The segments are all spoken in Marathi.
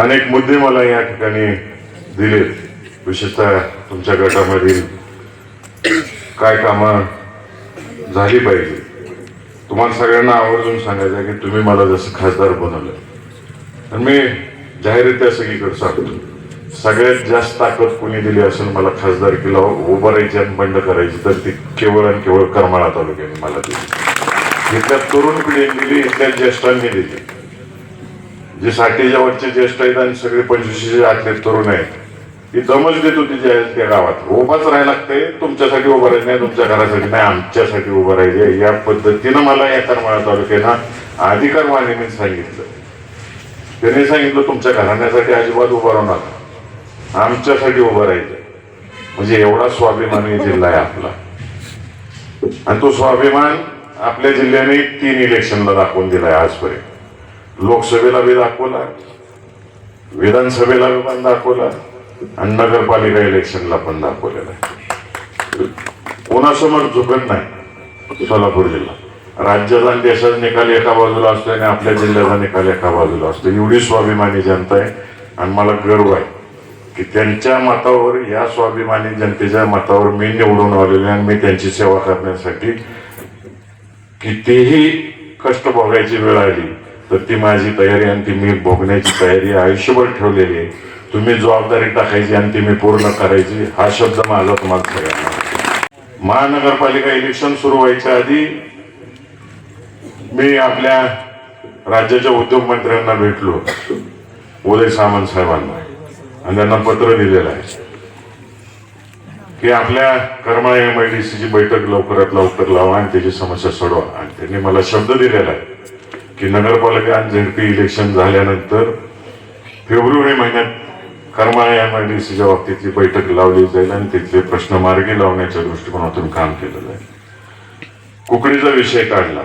अनेक मुद्दे मला या ठिकाणी दिलेत. विशेषतः तुमच्या गटामधील काय कामं झाली पाहिजे. तुम्हाला सगळ्यांना आवर्जून सांगायचं आहे की तुम्ही मला जसं खासदार बनवलं आणि मी जाहीररित्या सगळीकडे सांगतो. सगळ्यात जास्त ताकद कोणी दिली असेल मला खासदारकीला उभं राहायची आणि बंड करायची तर ती केवळ आणि केवळ करमाळा तालुक्याने मला दिली. इथल्या तरुण पिढीने दिली इथल्या ज्येष्ठांनी दिली. जे साठीच्या वरचे ज्येष्ठ आहेत आणि सगळे पंचवीसशे आतले तरुण आहेत. ती दमच देत होती ज्या त्या गावात. उभाच राहायला लागते तुमच्यासाठी उभं राहायचं नाही तुमच्या घरासाठी नाही आमच्यासाठी उभं राहायचे या पद्धतीनं मला या करमाळा तालुक्यानं अधिकार मान्यने सांगितलं. त्याने सांगितलं तुमच्या घराण्यासाठी अजिबात उभं राहणार आमच्यासाठी उभं राहायचं म्हणजे एवढा स्वाभिमानी जिल्हा आहे आपला. आणि तो स्वाभिमान आपल्या जिल्ह्याने तीन इलेक्शनला दाखवून दिलाय आजपर्यंत. लोकसभेला बी दाखवला. विधानसभेला बी पण दाखवला. आणि नगरपालिका इलेक्शनला पण दाखवलेला आहे. कोणासमोर झुकत नाही सोलापूर जिल्हा. राज्याचा आणि देशाचा निकाल एका बाजूला असतो आणि आपल्या जिल्ह्याचा निकाल एका बाजूला असतो. एवढी स्वाभिमानी जनता आहे. आणि मला गर्व आहे की त्यांच्या मतावर या स्वाभिमानी जनतेच्या मतावर मी निवडून आलेलो आणि मी त्यांची सेवा करण्यासाठी कितीही कष्ट भोगायची वेळ आली तर ती माझी तयारी आणि ती मी भोगण्याची तयारी आयुष्यभर ठेवलेली आहे. तुम्ही जबाबदारी टाकायची आणि ती मी पूर्ण करायची हा शब्द माझा तुम्हाला सगळ्यांना. महानगरपालिका इलेक्शन सुरू व्हायच्या आधी मी आपल्या राज्याच्या उद्योग मंत्र्यांना भेटलो उदय सामंत साहेबांना. आणि त्यांना पत्र दिलेलं आहे की आपल्या कर्मा एम आय डी सीची बैठक लवकरात लवकर लावा आणि त्याची समस्या सोडवा. आणि त्यांनी मला शब्द दिलेला आहे. की नगरपालिका आणि झेडपी इलेक्शन झाल्यानंतर फेब्रुवारी महिन्यात करमाळा एम आय डी सीच्या बाबतीतली बैठक लावली जाईल आणि तिथले प्रश्न मार्गी लावण्याच्या दृष्टिकोनातून काम केलं जाईल. कुकडीचा विषय काढला.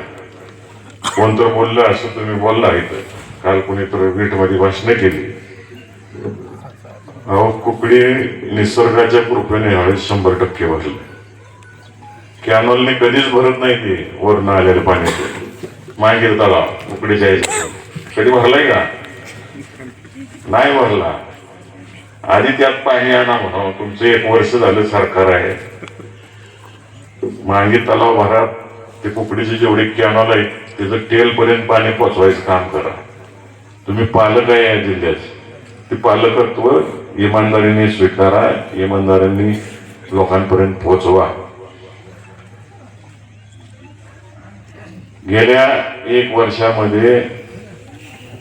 कोणतं बोललं असं तुम्ही बोलला इथं. काल कोणीतरी वीटमध्ये भाषणं केली. अहो कुकडी निसर्गाच्या कृपेने यावेळेस शंभर टक्के भरले. कॅनॉलने कधीच भरत नाही ते वरनं आलेलं पाण्याचे मागील तलाव उकडीच्या कधी भरलाय का? नाही भरला. आधी त्यात पाणी आणा म्हणा तुमचं एक वर्ष झालं सरकार आहे. मागे तलाव भरात ते कुकडीचे जेवढे कॅनॉल आहेत त्याचं टेल पर्यंत पाणी पोचवायचं काम करा. तुम्ही पालक आहे या जिल्ह्याचे. ते पालकत्व इमानदारीने स्वीकारा इमानदारीने लोकांपर्यंत पोहोचवा गेल्या एक वर्षामध्ये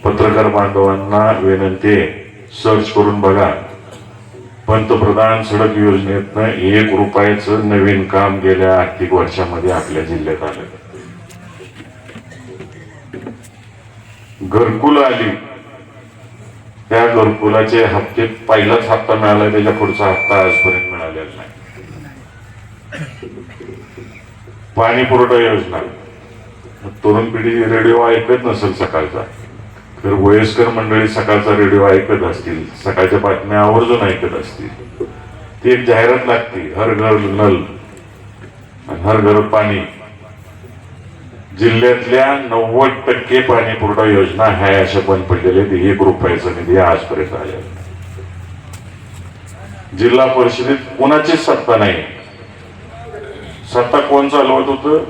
पत्रकार बांधवांना विनंती सर्च करून बघा. पंतप्रधान सडक योजनेतनं एक रुपयाचं नवीन काम गेल्या आर्थिक वर्षामध्ये आपल्या जिल्ह्यात आलं. घरकुल आली. त्या घरकुलाचे हप्ते पहिलाच हप्ता मिळाला त्याच्या पुढचा हप्ता आजपर्यंत मिळालेला नाही. पाणी पुरवठा योजना. तरुण पिढी रेडिओ ऐकत नसेल सकाळचा तर वयस्कर मंडळी सकाळचा रेडिओ ऐकत असतील सकाळच्या बातम्या आवर्जून ऐकत असतील. ती एक जाहिरात लागते हर घर नल हर घर पाणी. जिल्ह्यातल्या नव्वद टक्के पाणी पुरवठा योजना ह्या अशा बंद पडलेल्या आहेत. एक रुपयाचा निधी आजपर्यंत आलेला जिल्हा परिषदेत कोणाचीच सत्ता नाही. सत्ता कोण चालवत होतं?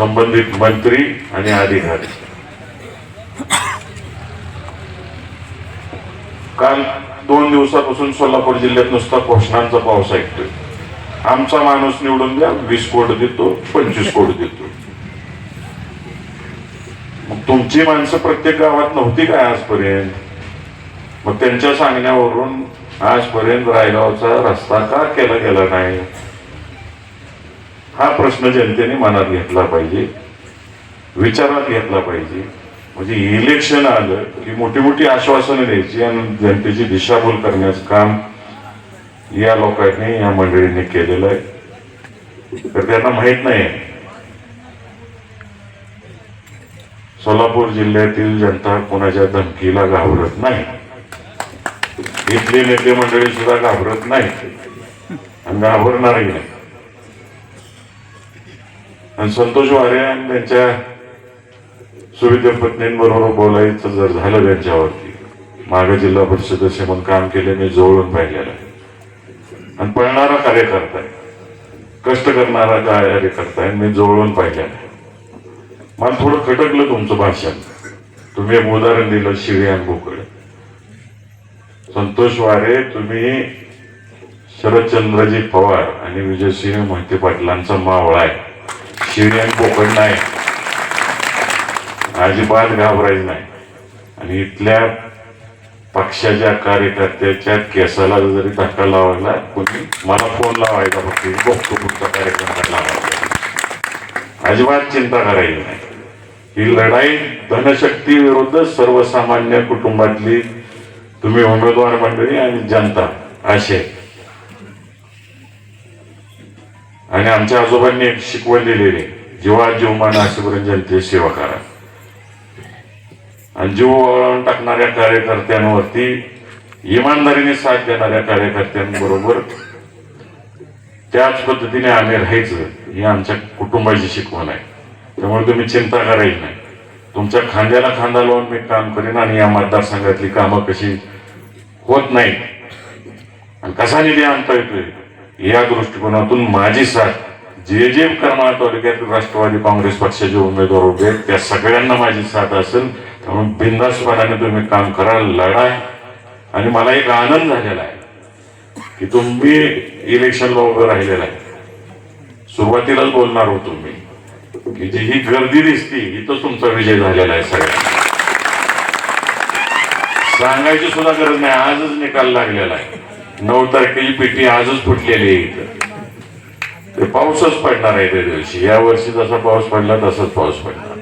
संबंधित मंत्री आणि अधिकारी. काल दोन दिवसापासून सोलापूर जिल्ह्यात नुसता घोषणांचा पाऊस ऐकतोय. आमचा माणूस निवडून द्या वीस कोट देतो पंचवीस कोट देतो. मग तुमची माणसं प्रत्येक गावात नव्हती काय आजपर्यंत? मग त्यांच्या सांगण्यावरून आजपर्यंत रायगावचा रस्ता का केला गेला नाही? हा प्रश्न जनतेने मनात घेतला पाहिजे विचारात घेतला पाहिजे. म्हणजे इलेक्शन आलं की मोठी मोठी आश्वासनं द्यायची आणि जनतेची दिशाभूल करण्याचं काम या लोकांनी या मंडळींनी केलेलं आहे. तर त्यांना माहीत नाही. सोलापूर जिल्ह्यातील जनता कोणाच्या धमकीला घाबरत नाही. इथले नेते मंडळी सुद्धा घाबरत नाही आणि घाबरणारही नाही आणि संतोष वारे आणि त्यांच्या सुविधा पत्नींबरोबर बोलायचं जर झालं त्यांच्यावरती मागे जिल्हा परिषद असे म्हणून काम केले मी जवळून पाहिलेलं आहे. आणि पळणारा कार्यकर्ता आहे. कष्ट करणारा कार्यकर्ता आहे मी जवळून पाहिलेला आहे. मला थोडं खटकलं तुमचं भाषण. तुम्ही एक उदाहरण दिलं शिवी आणि बोकड. संतोष वारे तुम्ही शरदचंद्रजी पवार आणि विजयसिंह मोहिते पाटलांचा मावळा आहे. शिवी कोकण नाही. अजिबात घाबरायचं नाही. आणि इथल्या पक्षाच्या कार्यकर्त्याच्या केसाला जरी धक्का लावायला कोणी मला फोन लावायचा फक्त बघतो पुढचा कार्यक्रम लावायचा अजिबात चिंता करायची नाही. ही लढाई धनशक्ती विरुद्ध सर्वसामान्य कुटुंबातली तुम्ही उमेदवार मंडळी आणि जनता असे आणि आमच्या आजोबांनी एक शिकवण दिलेली जीवा जीवमान असेपर्यंत जनतेची सेवा करा. आणि जीव वळवून टाकणाऱ्या कार्यकर्त्यांवरती इमानदारीने साथ देणाऱ्या कार्यकर्त्यांबरोबर त्याच पद्धतीने आम्ही राहायचं ही आमच्या कुटुंबाची शिकवण आहे. त्यामुळे तुम्ही चिंता करायची नाही. तुमच्या खांद्याला खांदा लावून मी काम करेन आणि या मतदारसंघातली कामं कशी होत नाही आणि कसा निधी आणता येतोय? या दृष्टिकोनातून माझी साथ जे जे करमाळा तालुक्यात राष्ट्रवादी काँग्रेस पक्षाचे उमेदवार उभे आहेत त्या सगळ्यांना माझी साथ असेल. त्यामुळे बिंदास्पदाने तुम्ही काम करा लढा आणि मला एक आनंद झालेला आहे की तुम्ही इलेक्शनला उभं राहिलेला आहे. सुरुवातीलाच बोलणार होतो मी की जी ही गर्दी दिसती इथं तुमचा विजय झालेला आहे सगळ्या सांगायची सुद्धा गरज नाही आजच निकाल लागलेला आहे. नऊ तारखेची पेटी आजच फुटलेली आहे इथं. ते पाऊसच पडणार आहे त्या दिवशी. या वर्षी जसा पाऊस पडला तसाच पाऊस पडणार.